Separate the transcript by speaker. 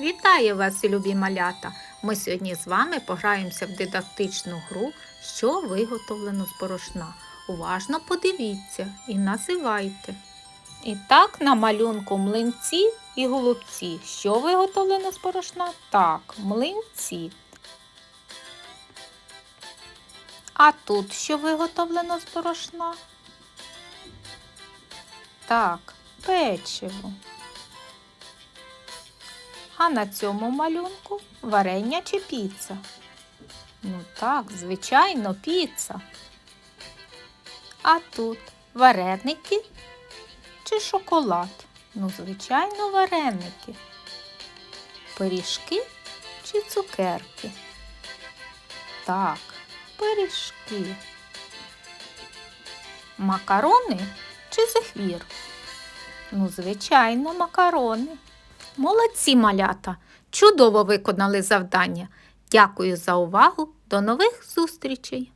Speaker 1: Вітаю вас, любі малята! Ми сьогодні з вами пограємося в дидактичну гру, що виготовлено з порошна. Уважно подивіться і називайте. І так, на малюнку млинці і голубці. Що виготовлено з порошна? Так, млинці. А тут що виготовлено з порошна? Так, печиво. А на цьому малюнку варення чи піца? Ну так, звичайно, піца. А тут вареники чи шоколад? Ну, звичайно, вареники. Пиріжки чи цукерки? Так, пиріжки. Макарони чи зефір? Ну, звичайно, макарони. Молодці малята! Чудово виконали завдання. Дякую за увагу. До нових зустрічей!